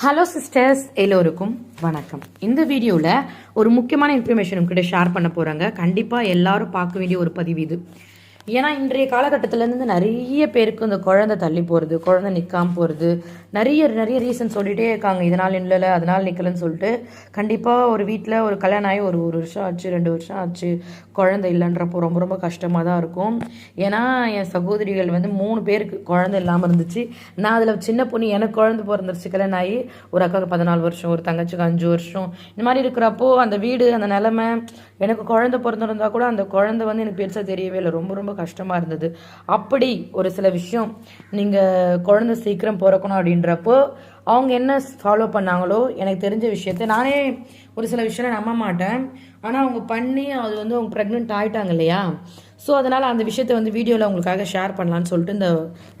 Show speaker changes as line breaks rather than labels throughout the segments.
Hello sisters எல்லோருக்கும் வணக்கம். இந்த வீடியோவில் ஒரு முக்கியமான இன்ஃபர்மேஷன் உங்ககிட்ட ஷேர் பண்ண போகிறாங்க கண்டிப்பாக எல்லாரும் பார்க்க வேண்டிய ஒரு பதிவு இது. ஏன்னா இன்றைய காலகட்டத்திலேருந்து நிறைய பேருக்கு இந்த குழந்தை தள்ளி போகிறது குழந்தை நிற்காமல் போகிறது நிறைய நிறைய ரீசன் சொல்லிகிட்டே இருக்காங்க. இதனால் இல்லை அதனால் நிற்கலன்னு சொல்லிட்டு கண்டிப்பாக ஒரு வீட்டில் ஒரு கல்யாணம் ஆகி ஒரு ஒரு வருஷம் ஆச்சு ரெண்டு வருஷம் ஆச்சு குழந்தை இல்லைன்றப்போ ரொம்ப ரொம்ப கஷ்டமாக தான் இருக்கும். ஏன்னா என் சகோதரிகள் வந்து மூணு பேருக்கு குழந்தை இல்லாமல் இருந்துச்சு. நான் அதில் சின்ன பொண்ணு எனக்கு குழந்தை பிறந்துருச்சு கல்யாணம் ஆகி ஒரு அக்காவுக்கு பதினாலு வருஷம் ஒரு தங்கச்சிக்கு அஞ்சு வருஷம். இந்த மாதிரி இருக்கிறப்போ அந்த வீடு அந்த நிலமை எனக்கு குழந்தை பிறந்திருந்தா கூட அந்த குழந்தை வந்து எனக்கு பெருசாக தெரியவே இல்லை. ரொம்ப ரொம்ப கஷ்டமாக இருந்தது. அப்படி ஒரு சில விஷயம் நீங்கள் குழந்தை சீக்கிரம் பிறக்கணும் அப்படின்றப்போ அவங்க என்ன ஃபாலோ பண்ணாங்களோ எனக்கு தெரிஞ்ச விஷயத்த நானே ஒரு சில விஷயம் நம்ப மாட்டேன். ஆனால் அவங்க பண்ணி அது வந்து அவங்க ப்ரெக்னென்ட் ஆகிட்டாங்க இல்லையா? ஸோ அதனால் அந்த விஷயத்த வந்து வீடியோவில் உங்களுக்காக ஷேர் பண்ணலான்னு சொல்லிட்டு இந்த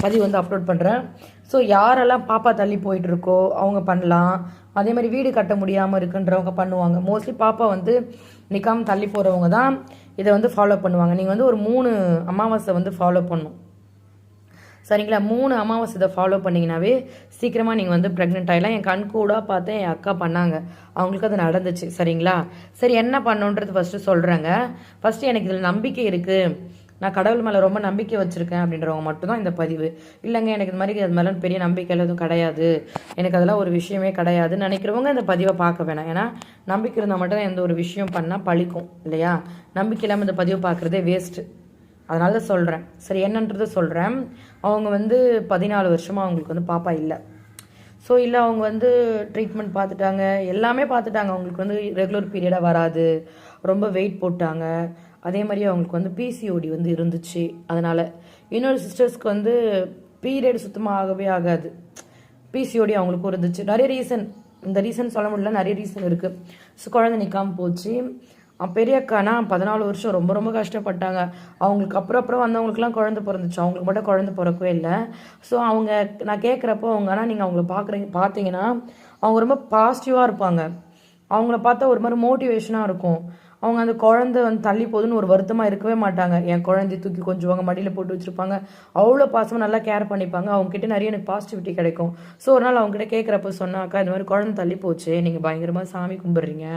பதிவு வந்து அப்லோட் பண்ணுறேன் ஸோ யாரெல்லாம் பாப்பா தள்ளி போயிட்டுருக்கோ அவங்க பண்ணலாம். அதே மாதிரி வீடு கட்ட முடியாமல் இருக்குன்றவங்க பண்ணுவாங்க. மோஸ்ட்லி பாப்பா வந்து நிற்காம தள்ளி போகிறவங்க தான் இதை வந்து ஃபாலோ பண்ணுவாங்க. நீங்கள் வந்து ஒரு மூணு அமாவாசை வந்து ஃபாலோ பண்ணும் சரிங்களா? மூணு அமாவாசை இதை ஃபாலோ பண்ணிங்கனாவே சீக்கிரமாக நீங்கள் வந்து ப்ரெக்னென்ட் ஆகிடலாம் என் கண் கூட பார்த்தேன் என் அக்கா பண்ணாங்க. அவங்களுக்கு அது நடந்துச்சு. சரிங்களா? சரி என்ன பண்ணுன்றது ஃபஸ்ட்டு சொல்கிறேங்க ஃபஸ்ட்டு எனக்கு இதில் நம்பிக்கை இருக்குது நான் கடவுள் மேலே ரொம்ப நம்பிக்கை வச்சுருக்கேன் அப்படின்றவங்க மட்டும்தான் இந்த பதிவு. இல்லைங்க எனக்கு இது மாதிரி அது மேலே பெரிய நம்பிக்கை எதுவும் கிடையாது. எனக்கு அதெல்லாம் ஒரு விஷயமே கிடையாதுன்னு நினைக்கிறவங்க இந்த பதிவை பார்க்க வேணாம். ஏன்னா நம்பிக்கை இருந்தால் மட்டும் தான் எந்த ஒரு விஷயம் பண்ணால் பழிக்கும். இல்லையா? நம்பிக்கை இல்லாமல் இந்த பதிவை பார்க்குறதே வேஸ்ட்டு அதனால தான் சொல்கிறேன் சரி என்னன்றதை சொல்கிறேன் அவங்க வந்து பதினாலு வருஷமாக அவங்களுக்கு வந்து பாப்பா இல்லை. ஸோ இல்லை அவங்க வந்து ட்ரீட்மெண்ட் பார்த்துட்டாங்க எல்லாமே பார்த்துட்டாங்க அவங்களுக்கு வந்து ரெகுலர் பீரியடாக வராது. ரொம்ப வெயிட் போட்டாங்க. அதே மாதிரி அவங்களுக்கு வந்து பிசிஓடி வந்து இருந்துச்சு. அதனால் இன்னொரு சிஸ்டர்ஸ்க்கு வந்து பீரியட் சுத்தமாக ஆகவே ஆகாது. பிசிஓடி அவங்களுக்கும் இருந்துச்சு. நிறைய ரீசன் இந்த ரீசன் சொல்ல முடியல. நிறைய ரீசன் இருக்குது ஸோ குழந்தை நிற்காமல் போச்சு. பெரிய அக்கானா பதினாலு வருஷம் ரொம்ப ரொம்ப கஷ்டப்பட்டாங்க. அவங்களுக்கு அப்புறம் அப்புறம் வந்தவங்களுக்குலாம் குழந்தை பிறந்துச்சு. அவங்களுக்கு மட்டும் குழந்தை பிறக்கவே இல்லை. ஸோ அவங்க நான் கேட்குறப்போ அவங்க ஆனால் நீங்கள் அவங்கள பார்க்குறீங்க பார்த்தீங்கன்னா அவங்க ரொம்ப பாசிட்டிவாக இருப்பாங்க. அவங்கள பார்த்தா ஒரு மாதிரி மோட்டிவேஷனாக இருக்கும். அவங்க அந்த குழந்தை வந்து தள்ளி போகுதுன்னு ஒரு வருத்தமாக இருக்கவே மாட்டாங்க. என் குழந்தைய தூக்கி கொஞ்சுவாங்க மடியில் போட்டு வச்சுருப்பாங்க. அவ்வளோ பாசமாக நல்லா கேர் பண்ணிப்பாங்க. அவங்ககிட்ட நிறைய எனக்கு பாசிட்டிவிட்டி கிடைக்கும். ஸோ ஒரு நாள் அவங்ககிட்ட கேட்குறப்ப சொன்னாக்கா இந்த மாதிரி குழந்தை தள்ளி போச்சு. நீங்கள் பயங்கரமாக சாமி கும்பிட்றீங்க.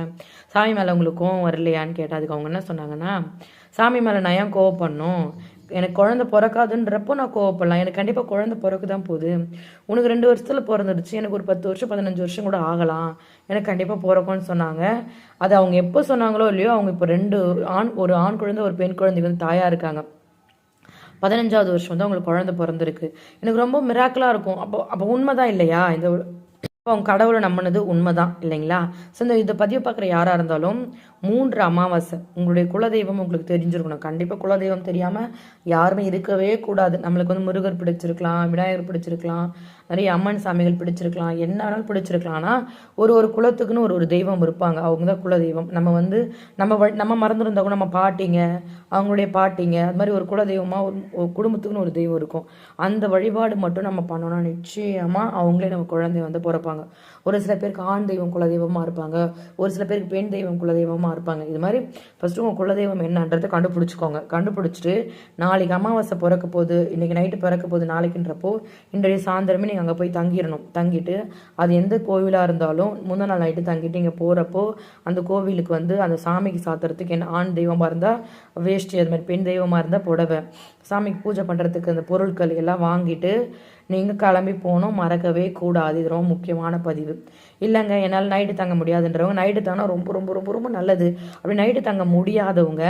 சாமி மேலே உங்களுக்கும் வரலையான்னு கேட்டால் அதுக்கு அவங்க என்ன சொன்னாங்கன்னா சாமி மேலே நான் ஏன் கோவப்படணும்? எனக்கு குழந்தை பிறக்காதுன்றப்போ நான் கோவப்படலாம். எனக்கு கண்டிப்பாக குழந்தை பிறக்க தான் போகுது. உனக்கு ரெண்டு வருஷத்தில் பிறந்துடுச்சு. எனக்கு ஒரு பத்து வருஷம் பதினஞ்சு வருஷம் கூட ஆகலாம். எனக்கு கண்டிப்பாக பிறக்கும்னு சொன்னாங்க. அது அவங்க எப்போ சொன்னாங்களோ இல்லையோ அவங்க இப்போ ரெண்டு ஆண் ஒரு ஆண் குழந்தை ஒரு பெண் குழந்தைக்கு வந்து தாயாக இருக்காங்க. பதினஞ்சாவது வருஷம் வந்து அவங்களுக்கு குழந்தை பிறந்திருக்கு. எனக்கு ரொம்ப மிராக்கலாக இருக்கும். அப்போ அப்போ உண்மைதான் இல்லையா? இந்த இப்போ அவங்க கடவுளை நம்பினது உண்மைதான் இல்லைங்களா? ஸோ இந்த இதை பதிவு பார்க்குற யாராக இருந்தாலும் மூன்று அமாவாசை உங்களுடைய குலதெய்வம் உங்களுக்கு தெரிஞ்சிருக்கணும். கண்டிப்பாக குலதெய்வம் தெரியாமல் யாருமே இருக்கவே கூடாது. நம்மளுக்கு வந்து முருகர் பிடிச்சிருக்கலாம் விநாயகர் பிடிச்சிருக்கலாம் நிறைய அம்மன் சாமிகள் பிடிச்சிருக்கலாம் என்ன வேணாலும் பிடிச்சிருக்கலாம். ஆனால் ஒரு ஒரு குலத்துக்குன்னு ஒரு ஒரு தெய்வம் இருப்பாங்க. அவங்க தான் குலதெய்வம். நம்ம வந்து நம்ம வ- நம்ம மறந்துருந்தா கூட நம்ம பாட்டிங்க அவங்களுடைய பாட்டிங்க அது மாதிரி ஒரு குலதெய்வமாக ஒரு குடும்பத்துக்குன்னு ஒரு தெய்வம் இருக்கும். அந்த வழிபாடு மட்டும் நம்ம பண்ணோம்னா நிச்சயமாக அவங்களே நம்ம குழந்தை வந்து பிறப்பாங்க. ஒரு சில பேருக்கு ஆண் தெய்வம் குலதெய்வமாக இருப்பாங்க. ஒரு சில பேருக்கு பெண் தெய்வம் குலதெய்வமாக இருப்பாங்க. இது மாதிரி ஃபஸ்ட்டு உங்கள் குலதெய்வம் என்னன்றதை கண்டுபிடிச்சிக்கோங்க. கண்டுபிடிச்சிட்டு நாளைக்கு அமாவாசை பிறக்க போகுது இன்றைக்கி நைட்டு பிறக்க போகுது நாளைக்குன்றப்போ இன்றைய சாயந்தரமே நீங்கள் அங்கே போய் தங்கிடணும். தங்கிட்டு அது எந்த கோவிலாக இருந்தாலும் முந்தா நாள் நைட்டு தங்கிட்டு இங்கே போகிறப்போ அந்த கோவிலுக்கு வந்து அந்த சாமிக்கு சாத்துறதுக்கு என்ன ஆண் தெய்வமாக இருந்தால் வேஷ்டி அது மாதிரி பெண் தெய்வமாக இருந்தால் புடவை. சாமிக்கு பூஜை பண்ணுறதுக்கு அந்த பொருட்கள் எல்லாம் வாங்கிட்டு நீங்கள் கிளம்பி போகணும் மறக்கவே கூடாது. இது ரொம்ப முக்கியமான பதிவு. இல்லைங்க என்னால் நைட்டு தங்க முடியாதுன்றவங்க நைட்டு தங்கினா ரொம்ப ரொம்ப ரொம்ப ரொம்ப நல்லது. அப்படி நைட்டு தங்க முடியாதவங்க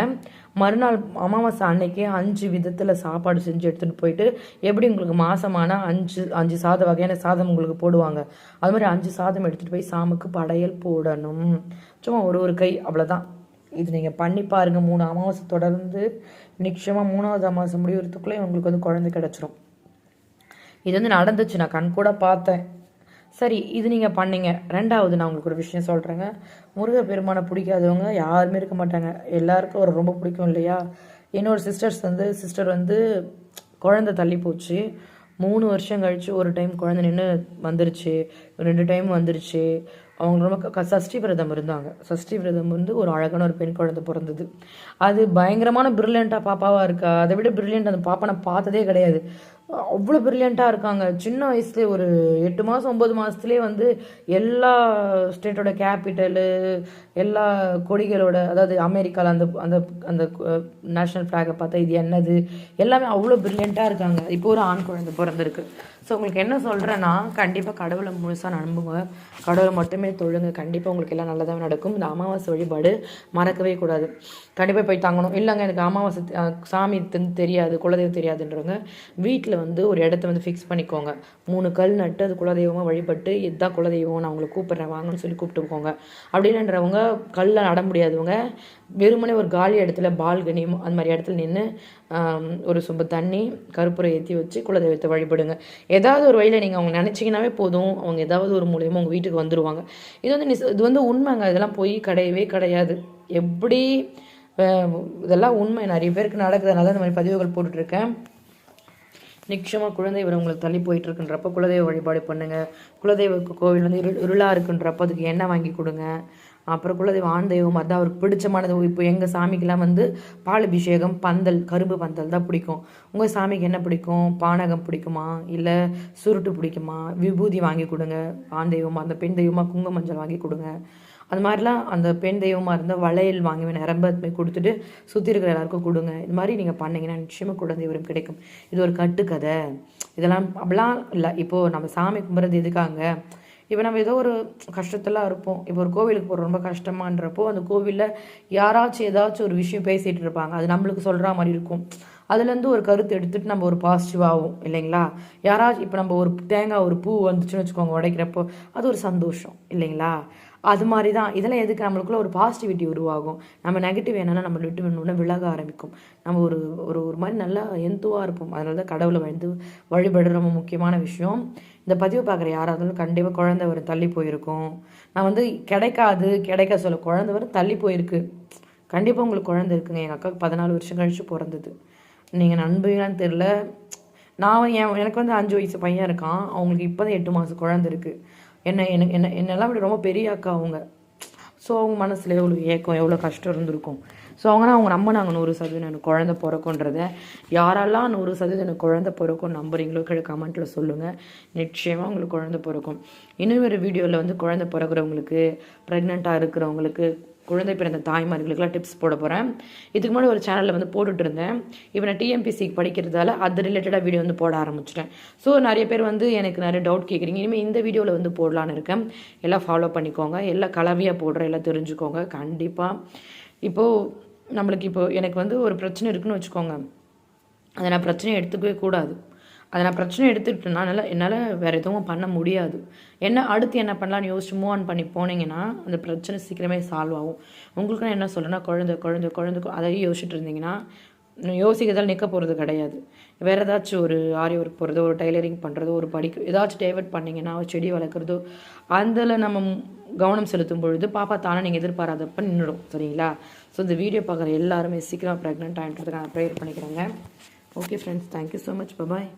மறுநாள் அமாவாசை அன்னைக்கே அஞ்சு விதத்தில் சாப்பாடு செஞ்சு எடுத்துகிட்டு போயிட்டு எப்படி உங்களுக்கு மாசமான அஞ்சு அஞ்சு சாத வகையான சாதம் உங்களுக்கு போடுவாங்க. அது மாதிரி அஞ்சு சாதம் எடுத்துகிட்டு போய் சாமுக்கு படையல் போடணும். சும்மா ஒரு ஒரு கை அவ்வளோதான் இது நீங்கள் பண்ணி பாருங்கள் மூணு அமாவாசை தொடர்ந்து நிச்சயமாக மூணாவது அமாவாசை முடியறதுக்குள்ளே உங்களுக்கு வந்து குழந்தை கிடச்சிரும். இது வந்து நடந்துச்சு நான் கண் கூட பார்த்தேன். சரி இது நீங்கள் பண்ணீங்க. ரெண்டாவது நான் உங்களுக்கு ஒரு விஷயம் சொல்கிறேங்க முருக பெருமானை பிடிக்காதவங்க யாருமே இருக்க மாட்டாங்க. எல்லாருக்கும் ஒரு ரொம்ப பிடிக்கும் இல்லையா? என்னோட சிஸ்டர்ஸ் வந்து சிஸ்டர் வந்து குழந்தை தள்ளி போச்சு. மூணு வருஷம் கழிச்சு ஒரு டைம் குழந்தை நின்று வந்துருச்சு. ரெண்டு டைம் வந்துருச்சு. அவங்க ரொம்ப க- க- சஷ்டி விரதம் இருந்தாங்க. சஷ்டி விரதம் வந்து ஒரு அழகான ஒரு பெண் குழந்தை பிறந்தது. அது பயங்கரமான பிரில்லியண்ட்டாக பாப்பாவாக இருக்கா? அதை விட பிரில்லியண்ட் அந்த பாப்பா நான் பார்த்ததே கிடையாது. அவ்வளோ பிரில்லியண்ட்டாக இருக்காங்க. சின்ன வயசுலேயே ஒரு எட்டு மாதம் ஒம்பது மாதத்துலேயே வந்து எல்லா ஸ்டேட்டோட கேபிட்டலு எல்லா கொடிகளோட அதாவது அமெரிக்காவில் அந்த அந்த அந்த நேஷ்னல் ஃப்ளாகை பார்த்தா இது என்னது? எல்லாமே அவ்வளோ பிரில்லியண்ட்டாக இருக்காங்க. இப்போ ஒரு ஆண் குழந்தை பிறந்திருக்கு. ஸோ உங்களுக்கு என்ன சொல்கிறேன்னா கண்டிப்பாக கடவுளை முழுசாக நம்புங்க. கடவுளை மட்டுமே தொழுங்க. கண்டிப்பாக உங்களுக்கு எல்லாம் நல்லதாக நடக்கும். இந்த அமாவாசை வழிபாடு மறக்கவே கூடாது. கண்டிப்பாக போய் தங்கணும். இல்லைங்க எனக்கு அமாவாசை சாமி தெரியாது குலதெய்வம் தெரியாதுன்றவங்க வீட்டில் வந்து ஒரு இடத்த வந்து ஃபிக்ஸ் பண்ணிக்கோங்க. மூணு கல் நட்டு அது குலதெய்வமாக வழிபட்டு இதுதான் குலதெய்வம் நான் உங்களை கூப்பிட்றேன். வாங்கன்னு சொல்லி கூப்பிட்டு போங்க. அப்படின்றவங்க கல்ல நட முடியாதவங்க வெறுமனே ஒரு காலி இடத்துல பால்கனி அந்த மாதிரி இடத்துல நின்று ஒரு சொம்பு தண்ணி கருப்புரை ஏற்றி வச்சு குலதெய்வத்தை வழிபடுங்க. ஏதாவது ஒரு வழியில் நீங்கள் அவங்க நினச்சிங்கனாவே போதும். அவங்க ஏதாவது ஒரு மூலியமாக உங்கள் வீட்டுக்கு வந்துடுவாங்க இது வந்து நிஸ் இது வந்து உண்மைங்க. இதெல்லாம் போய் கிடையவே கிடையாது. எப்படி இதெல்லாம் உண்மை. நிறைய பேருக்கு நடக்குதுனால இந்த மாதிரி பதிவுகள் போட்டுட்ருக்கேன். நிச்சயமாக குழந்தை உங்களுக்கு தள்ளி போயிட்டுருக்குன்றப்ப குலதெய்வ வழிபாடு பண்ணுங்க. குலதெய்வ கோவில் வந்து இருள் இருளாக இருக்குன்றப்ப அதுக்கு எண்ணெய் வாங்கி கொடுங்க. அப்புறம் குலதெய்வம் ஆண் தெய்வமாக இருந்தால் அவருக்கு பிடிச்சமானது. இப்போ எங்கள் சாமிக்கெலாம் வந்து பால் அபிஷேகம் பந்தல் கரும்பு பந்தல் தான் பிடிக்கும். உங்கள் சாமிக்கு என்ன பிடிக்கும்? பானகம் பிடிக்குமா? இல்லை சுருட்டு பிடிக்குமா? விபூதி வாங்கி கொடுங்க. ஆண் தெய்வமாக அந்த பெண் தெய்வமாக குங்கும மஞ்சள் வாங்கி கொடுங்க. அது மாதிரிலாம் அந்த பெண் தெய்வமாக இருந்தால் வளையல் வாங்கி நிரம்பத்மை கொடுத்துட்டு சுற்றி இருக்கிற எல்லாருக்கும் கொடுங்க. இது மாதிரி நீங்கள் பண்ணீங்கன்னா நிச்சயமாக குழந்தை வரும் கிடைக்கும். இது ஒரு கட்டுக்கதை. இதெல்லாம் அப்படிலாம் இல்லை. இப்போது நம்ம சாமி கும்பிட்றது எதுக்காங்க இப்போ நம்ம ஏதோ ஒரு கஷ்டத்தெல்லாம் இருப்போம். இப்போ ஒரு கோவிலுக்கு போகிறோம் ரொம்ப கஷ்டமான்றப்போ அந்த கோவிலில் யாராச்சும் ஏதாச்சும் ஒரு விஷயம் பேசிகிட்டு இருப்பாங்க. அது நம்மளுக்கு சொல்கிற மாதிரி இருக்கும். அதுலேருந்து ஒரு கருத்து எடுத்துட்டு நம்ம ஒரு பாசிட்டிவ் ஆகும் இல்லைங்களா? யாராச்சும் இப்போ நம்ம ஒரு தேங்காய் ஒரு பூ வந்துச்சுன்னு வச்சுக்கோங்க உடைக்கிறப்போ அது ஒரு சந்தோஷம் இல்லைங்களா? அது மாதிரி தான் இதெல்லாம் எதுக்கு? நம்மளுக்குள்ள ஒரு பாசிட்டிவிட்டி உருவாகும். நம்ம நெகட்டிவ் என்னன்னா நம்ம விட்டு வேணும்னா விலக ஆரம்பிக்கும். நம்ம ஒரு ஒரு ஒரு மாதிரி நல்லா எந்துவாக இருப்போம். அதனால தான் கடவுளை வந்து வழிபடுற ரொம்ப முக்கியமான விஷயம். இந்த பதிவு பார்க்குற யாராக இருந்தாலும் கண்டிப்பாக குழந்தை வரும் தள்ளி போயிருக்கும். நான் வந்து கிடைக்காது கிடைக்க சொல்ல குழந்தை வரும் தள்ளி போயிருக்கு. கண்டிப்பாக உங்களுக்கு குழந்தை இருக்குங்க. எங்கள் அக்காவுக்கு பதினாலு வருஷம் கழிச்சு பிறந்தது. நீங்கள் நம்புவீங்களான்னு தெரில நான் என் எனக்கு வந்து அஞ்சு வயசு பையன் இருக்கான். அவங்களுக்கு இப்போ தான் எட்டு மாதம் குழந்தை இருக்குது என்ன எனக்கு என்ன என்னெல்லாம் விட ரொம்ப பெரிய அக்கா அவங்க ஸோ அவங்க மனசில் எவ்வளோ ஏக்கம் எவ்வளோ கஷ்டம் இருந்திருக்கும். ஸோ அவங்கன்னா அவங்க நம்பினாங்க நூறு சதவீதம் எனக்கு குழந்த பிறக்குன்றத யாரெல்லாம் நூறு சதவீதம் எனக்கு குழந்த பிறக்கும் நம்புறீங்களோ கீழே கமெண்ட்டில் சொல்லுங்கள் நிச்சயமாக உங்களுக்கு குழந்த பிறக்கும். இன்னும் ஒரு வீடியோவில் வந்து குழந்த பிறக்கிறவங்களுக்கு ப்ரெக்னெண்ட்டாக இருக்கிறவங்களுக்கு குழந்தை பிறந்த தாய்மார்களுக்கெல்லாம் டிப்ஸ் போட போகிறேன் இதுக்கு முன்னாடி ஒரு சேனலில் வந்து போட்டுட்டு இருந்தேன் இப்போ நான் டிஎம்பிசிக்கு படிக்கிறதால அது ரிலேட்டடாக வீடியோ வந்து போட ஆரம்பிச்சிட்டேன். ஸோ நிறைய பேர் வந்து எனக்கு நிறைய டவுட் கேட்குறீங்க இனிமேல் இந்த வீடியோவில் வந்து போடலான்னு இருக்கேன். எல்லாம் ஃபாலோ பண்ணிக்கோங்க. எல்லாம் கலவையாக போடுறேன் எல்லாம் தெரிஞ்சுக்கோங்க. கண்டிப்பாக இப்போது நம்மளுக்கு இப்போது எனக்கு வந்து ஒரு பிரச்சனை இருக்குன்னு வச்சுக்கோங்க. அதை நான் பிரச்சனையை எடுத்துக்கவே கூடாது. அதை நான் பிரச்சனை எடுத்துக்கிட்டேன்னா என்னால் என்னால் வேறு எதுவும் பண்ண முடியாது. என்ன அடுத்து என்ன பண்ணலாம்னு யோசிச்சு மூவ் ஆன் பண்ணி போனீங்கன்னா அந்த பிரச்சனை சீக்கிரமே சால்வ் ஆகும். உங்களுக்கு நான் என்ன சொல்லணும்னா குழந்தை குழந்தை குழந்தை அதையும் யோசிச்சுட்டு இருந்தீங்கன்னா யோசிக்கிறதால் நிற்க போகிறது கிடையாது. வேறு ஏதாச்சும் ஒரு ஆரி ஒர்க் போகிறதோ ஒரு டைலரிங் பண்ணுறதோ ஒரு படிக்க ஏதாச்சும் டைவர்ட் பண்ணீங்கன்னா ஒரு செடி வளர்க்குறதோ அதில் நம்ம கவனம் செலுத்தும் பொழுது பாப்பா தானே நீங்கள் எதிர்பாராதப்ப நின்றுடும் சரிங்களா? ஸோ இந்த வீடியோ பார்க்குற எல்லாருமே சீக்கிரம் ப்ரெக்னென்ட் ஆகின்றதுக்கு நான் ப்ரேயர் பண்ணிக்கிறேங்க okay friends thank you so much bye bye